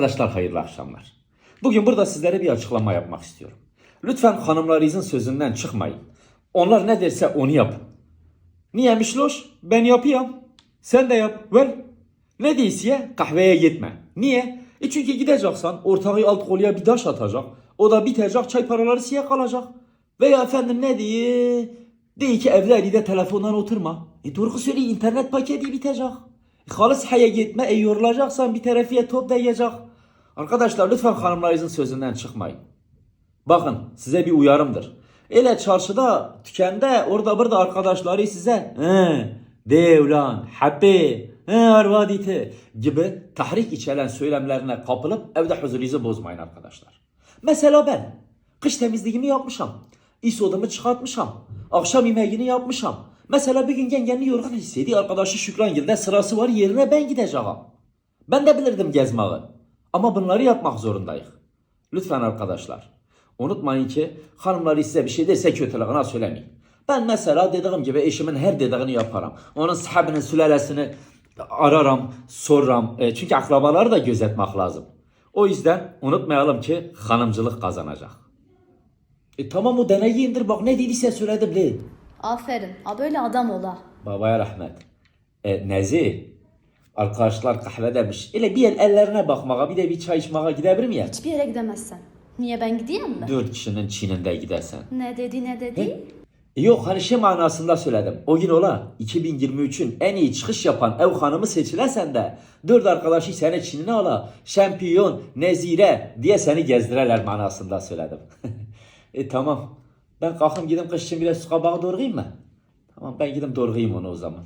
Arkadaşlar hayırlı akşamlar. Bugün burada sizlere bir açıklama yapmak istiyorum. Lütfen hanımlarınızın sözünden çıkmayın. Onlar ne derse onu yapın. Niyemiş loş? Ben yapayım. Sen de yap. Ver. Ne değilse kahveye gitme. Niye? E çünkü gideceksen ortağı alt kolye bir taş atacak. O da bitecek çay paraları siye kalacak. Veya efendim ne diye? Değil ki evde de telefondan oturma. E doğru söyle internet paketi bitecek. E, halis haya gitme e yorulacaksan bir tarafiye top değecek. Arkadaşlar lütfen hanımlarınızın sözünden çıkmayın. Bakın size bir uyarımdır. Ele çarşıda, tükende, orada burada arkadaşları size he, devlan, happy, he, arvadite gibi tahrik içeren söylemlerine kapılıp evde huzurunuzu bozmayın arkadaşlar. Mesela ben kış temizliğimi yapmışım. İsodumu çıkartmışım. Akşam yemeğini yapmışım. Mesela bir gün yengenin yorgun hissediyor. Arkadaşı Şükran Yıl'da sırası var yerine ben gideceğim. Ben de bilirdim gezmeyi. Ama bunları yapmak zorundayız. Lütfen arkadaşlar. Unutmayın ki hanımları size bir şey derse kötülüğüne söylemeyin. Ben mesela dediğim gibi eşimin her dediğini yaparım. Onun sahabinin sülalesini ararım, soruram. E, çünkü akrabaları da gözetmek lazım. O yüzden unutmayalım ki hanımcılık kazanacak. E tamam o deneyi indir bak ne dediyse söyledim le. Aferin. A böyle adam ola. Babaya rahmet. E, Nezi, arkadaşlar kahve demiş. Öyle bir el ellerine bakmaya bir de bir çay içmeye gidebilir miyim? Hiçbir yere gidemezsen. Niye ben gideyim mi? Dört kişinin çininde gidersen. Ne dedi ne dedi? E, Yok hani şey manasında söyledim. O gün ola 2023'ün en iyi çıkış yapan ev hanımı seçilesen de dört arkadaşı seni Çin'ine ala şampiyon, nezire diye seni gezdireler manasında söyledim. e tamam. Ben kalkayım gidip kış için biraz su kabağı doğrayayım mı? Tamam ben gidip doğrayayım onu o zaman.